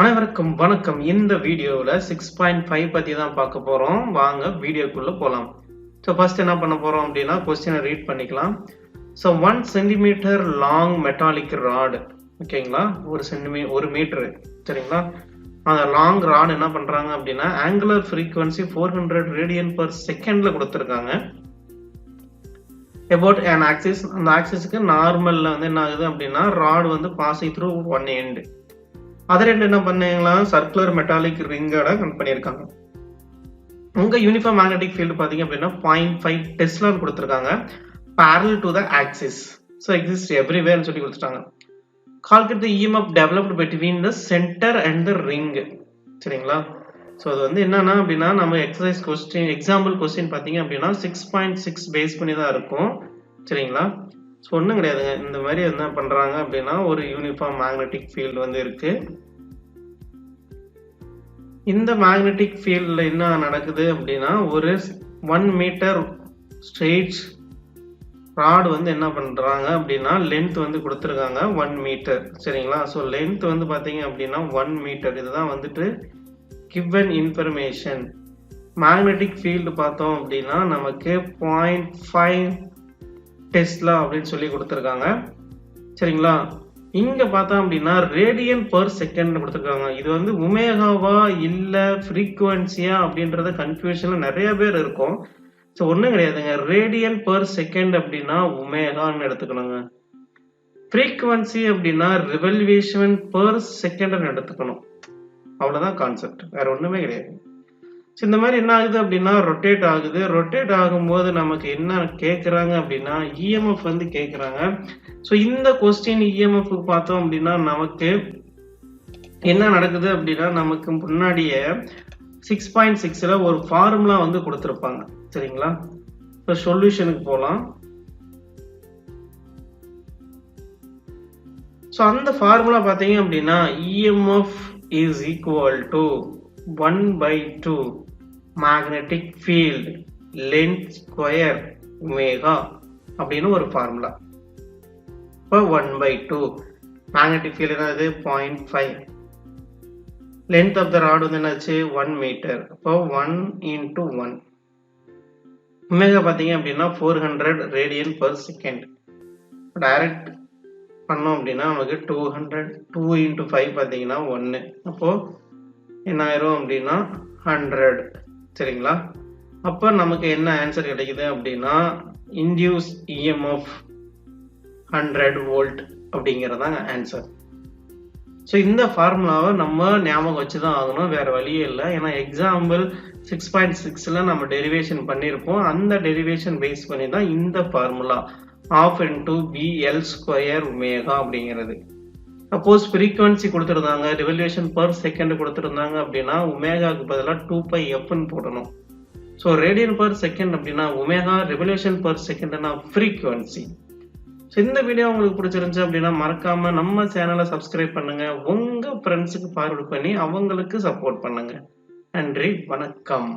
அனைவருக்கும் வணக்கம். இந்த வீடியோவில் சிக்ஸ் பாயிண்ட் ஃபைவ் பற்றி தான் பார்க்க போகிறோம் வாங்க வீடியோக்குள்ளே போகலாம் ஸோ ஃபஸ்ட் என்ன பண்ண போகிறோம் அப்படின்னா கொஸ்டினை ரீட் பண்ணிக்கலாம். So one centimetre long metallic rod ஓகேங்களா ஒரு சென்டிமீ ஒரு மீட்ரு சரிங்களா? அந்த லாங் ராட் என்ன பண்ணுறாங்க அப்படின்னா angular frequency four hundred radian per செகண்டில் கொடுத்துருக்காங்க. அபவுட் அண்ட் ஆக்சிஸ் அந்த ஆக்சிஸுக்கு நார்மலில் வந்து என்ன ஆகுது அப்படின்னா ராடு வந்து பாசிங் த்ரூ ஒன் எண்டு அதை ரெண்டு என்ன பண்ணீங்களா சர்க்குலர் மெட்டாலிக் ரிங்கோட கனெக்ட் பண்ணியிருக்காங்க. உங்க யூனிஃபார்ம் மேக்னெட்டிக் ஃபீல்டு பார்த்தீங்க அப்படின்னா பாயிண்ட் ஃபைவ் டெஸ்லான்னு கொடுத்துருக்காங்க. Parallel to the axis so exist எவ்ரிவேர்னு சொல்லி கொடுத்துட்டாங்க. Calculate the EMF developed between the centre and the ring சரிங்களா? ஸோ அது வந்து என்னன்னா அப்படின்னா நம்ம எக்ஸசைஸ் கொஸ்டின் எக்ஸாம்பிள் கொஸ்டின் பார்த்தீங்க அப்படின்னா சிக்ஸ் பாயிண்ட் சிக்ஸ் பேஸ் பண்ணி தான் இருக்கும். சரிங்களா? ஒன்றும் கிடையாதுங்க இந்த மாதிரி என்ன பண்ணுறாங்க அப்படின்னா ஒரு யூனிஃபார்ம் மேக்னெட்டிக் ஃபீல்டு வந்து இருக்கு. இந்த மேக்னெட்டிக் ஃபீல்டில் என்ன நடக்குது அப்படின்னா ஒரு ஒன் மீட்டர் ஸ்ட்ரெயிட் ராடு வந்து என்ன பண்ணுறாங்க அப்படின்னா லென்த் வந்து கொடுத்துருக்காங்க ஒன் மீட்டர் சரிங்களா? ஸோ லென்த் வந்து பார்த்தீங்க அப்படின்னா ஒன் மீட்டர் இதுதான் வந்துட்டு கிவன் இன்ஃபர்மேஷன் மேக்னெட்டிக் ஃபீல்டு பார்த்தோம் அப்படின்னா நமக்கு பாயிண்ட் ஃபைவ் டெஸ்லா அப்படின்னு சொல்லி கொடுத்துருக்காங்க. சரிங்களா? இங்க பார்த்தோம் அப்படின்னா ரேடியன் பர் செகண்ட் கொடுத்துருக்காங்க. இது வந்து உமேகாவா இல்ல ஃப்ரீக்குவன்சியா அப்படின்றத கன்ஃபியூஷன்ல நிறைய பேர் இருக்கும். ஸோ ஒன்றும் கிடையாதுங்க. ரேடியன் பர் செகண்ட் அப்படின்னா உமேகான்னு எடுத்துக்கணுங்க. ஃப்ரீக்குவன்சி அப்படின்னா ரிவல்யூஷன் பர் செகண்ட்னு எடுத்துக்கணும். அவ்வளோதான் கான்செப்ட் வேற ஒன்றுமே கிடையாது. ஸோ இந்த மாதிரி என்ன ஆகுது அப்படின்னா ரொட்டேட் ஆகுது. ரொட்டேட் ஆகும்போது நமக்கு என்ன கேட்குறாங்க அப்படின்னா இஎம்எஃப் வந்து கேட்குறாங்க ஸோ இந்த கொஸ்டின் இஎம்எஃப் பார்த்தோம் அப்படின்னா நமக்கு என்ன நடக்குது அப்படின்னா நமக்கு முன்னாடியே சிக்ஸ் பாயிண்ட் சிக்ஸில் ஒரு ஃபார்முலா வந்து கொடுத்துருப்பாங்க. சரிங்களா? இப்போ சொல்யூஷனுக்கு போகலாம் ஸோ அந்த ஃபார்முலா பார்த்தீங்க அப்படின்னா EMF is equal to one by two magnetic field length square omega அப்படின்னு ஒரு ஃபார்முலா இப்போ one by two magnetic field என்னது? Point five length of the rod வந்து என்னாச்சு? ஒன் மீட்டர் அப்போ ஒன் இன்ட்டு ஒன் ஒமேகா பார்த்தீங்க அப்படின்னா four hundred radian per second direct பண்ணோம் அப்படின்னா நமக்கு two hundred two into five பார்த்தீங்கன்னா ஒன்று அப்போது என்ன ஆயிரும் அப்படின்னா ஹண்ட்ரட் சரிங்களா? அப்போ நமக்கு என்ன ஆன்சர் கிடைக்குது அப்படின்னா இன்டியூஸ் இஎம்எஃப் ஹண்ட்ரட் வோல்ட் அப்படிங்கிறது தான் ஆன்சர் ஸோ இந்த ஃபார்முலாவை நம்ம ஞாபகம் வச்சு தான் ஆகணும் வேறு வழியே இல்லை. ஏன்னா எக்ஸாம்பிள் சிக்ஸ் பாயிண்ட் சிக்ஸில் நம்ம டெரிவேஷன் பண்ணியிருப்போம். அந்த டெரிவேஷன் பேஸ் பண்ணி தான் இந்த formula of into P L square omega அப்படிங்கிறது. சப்போஸ் ஃப்ரீக்குவன்சி கொடுத்துருந்தாங்க ரிவல்யூஷன் பர் செகண்ட் கொடுத்துருந்தாங்க அப்படின்னா உமேகாவுக்கு பதிலாக டூ பை எஃப்னு போடணும். ஸோ ரேடியன் பர் செகண்ட் அப்படின்னா உமேகா ரெவல்யூஷன் பர் செகண்ட்னா ஃப்ரீக்குவன்சி ஸோ இந்த வீடியோ உங்களுக்கு பிடிச்சிருந்துச்சு அப்படின்னா மறக்காமல் நம்ம சேனலை சப்ஸ்கிரைப் பண்ணுங்கள் உங்கள் ஃப்ரெண்ட்ஸுக்கு ஃபார்வர்ட் பண்ணி அவங்களுக்கு சப்போர்ட் பண்ணுங்கள் நன்றி வணக்கம்.